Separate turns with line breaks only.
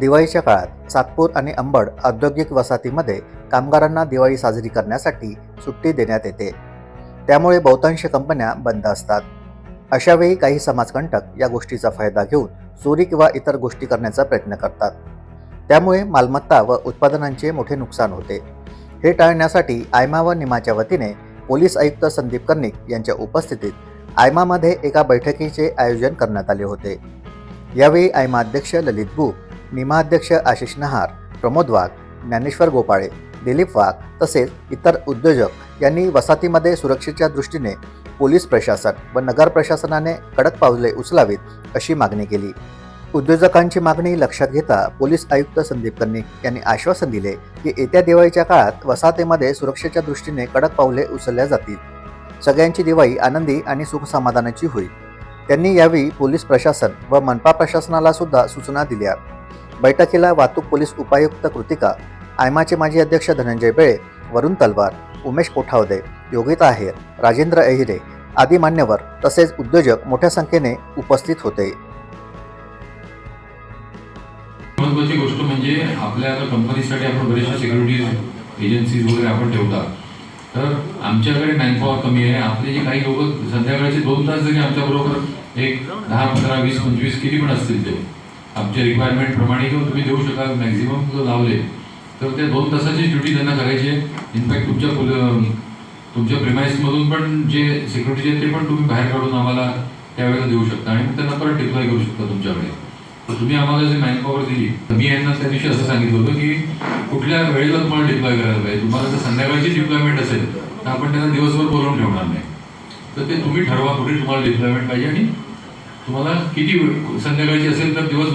दिवाळीच्या काळात सातपूर आणि अंबड औद्योगिक वसाहतीमध्ये कामगारांना दिवाळी साजरी करण्यासाठी सुट्टी देण्यात येते. त्यामुळे बहुतांश कंपन्या बंद असतात. अशावेळी काही समाजकंटक या गोष्टीचा फायदा घेऊन चोरी किंवा इतर गोष्टी करण्याचा प्रयत्न करतात. त्यामुळे मालमत्ता व उत्पादनांचे मोठे नुकसान होते. हे टाळण्यासाठी आयमा व निमाच्या वतीने पोलीस आयुक्त संदीप कर्णिक यांच्या उपस्थितीत आयमामध्ये एका बैठकीचे आयोजन करण्यात आले होते. यावेळी आयमा अध्यक्ष ललित बुक निमाध्यक्ष आशिष नहार प्रमोद वाघ ज्ञानेश्वर गोपाळे दिलीप वाघ तसेच इतर उद्योजक यांनी वसाहतीमध्ये सुरक्षेच्या दृष्टीने पोलीस प्रशासन व नगर प्रशासनाने कडक पावले उचलावीत अशी मागणी केली. उद्योजकांची मागणी लक्षात घेता पोलीस आयुक्त संदीप कन्निक यांनी आश्वासन दिले की येत्या दिवाळीच्या काळात वसाहतीमध्ये सुरक्षेच्या दृष्टीने कडक पावले उचलल्या जातील. सगळ्यांची दिवाळी आनंदी आणि सुखसमाधानाची होईल. त्यांनी यावेळी पोलीस प्रशासन व मनपा प्रशासनाला सुद्धा सूचना दिल्या. बैठकीला वाहतूक पोलीस उपायुक्त कृतिका आयमाचे माजी अध्यक्ष धनंजय बेळे वरुण तलवार उमेश कोठावदे योगिता आहेर राजेंद्र अहिरे आदी मान्यवर तसेच उद्योजक मोठ्या संख्येने उपस्थित होते.
महत्वाची गोष्ट म्हणजे आपल्या आता कंपनीसाठी आपण बरेचशा सिक्युरिटी एजन्सीज वगैरे आपण ठेवतात. तर आमच्याकडे मॅनपॉवर कमी आहे. आपले जे काही लोक संध्याकाळचे दोन तास जरी आमच्याबरोबर एक दहा पंधरा वीस पंचवीस किती पण असतील ते. आमच्या रिक्वायरमेंट प्रमाणे किंवा तुम्ही देऊ शकाल मॅक्झिमम जर लावले तर ते दोन तासाची ड्युटी त्यांना करायची आहे. इनफॅक्ट तुमच्या फुल तुमच्या प्रिमाइसमधून पण जे सिक्युरिटी ते पण तुम्ही बाहेर काढून आम्हाला त्यावेळेला देऊ शकता आणि मग त्यांना परत डिप्लॉय करू शकता तुमच्याकडे. तर तुम्ही आम्हाला जे मॅनपॉवर दिली तर मी यांना त्या दिवशी असं सांगितलं होतं की कुठल्या वेळेला तुम्हाला डिप्लॉय करायला पाहिजे? तुम्हाला जर संध्याकाळची डिप्लॉयमेंट असेल तर आपण त्यांना दिवसभर बोलवून ठेवणार नाही. तर ते तुम्ही ठरवा कुठे तुम्हाला डिप्लॉयमेंट पाहिजे आणि तुम्हाला किती वेळ- संध्याकाळची असेल तर दिवस